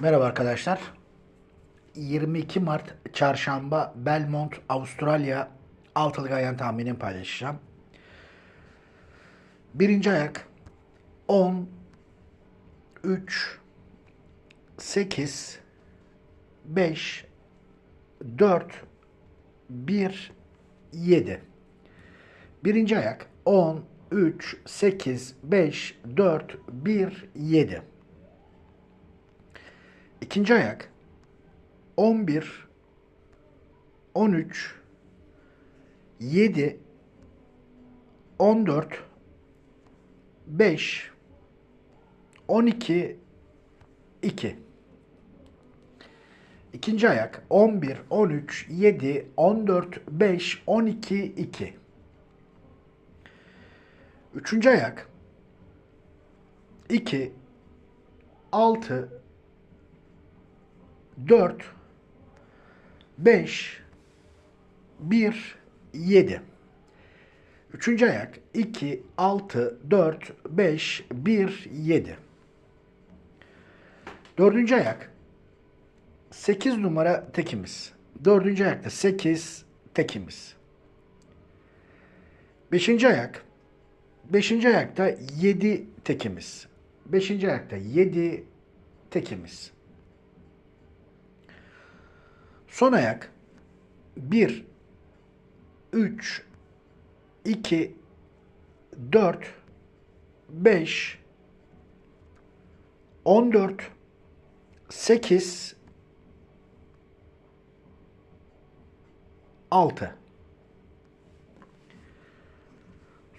Merhaba arkadaşlar. 22 Mart Çarşamba Belmont, Avustralya altılı gayen tahminini paylaşacağım. Birinci ayak 10 3 8 5 4 1 7 Birinci ayak 10 3 8 5 4 1 7 İkinci ayak. 11 13 7 14 5 12 2 İkinci ayak. 11 13 7 14 5 12 2 Üçüncü ayak. 2 6 4 5 1 7 Üçüncü ayak 2 6 4 5 1 7 Dördüncü ayak 8 numara tekimiz. Dördüncü ayakta 8 tekimiz. Beşinci ayak. Beşinci ayakta 7 tekimiz. Beşinci ayakta 7 tekimiz. Son ayak. 1 3 2 4 5 14 8 6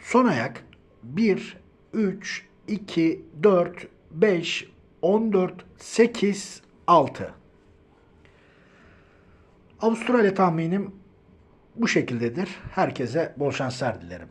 Son ayak. 1 3 2 4 5 14 8 6 Avustralya tahminim bu şekildedir. Herkese bol şanslar dilerim.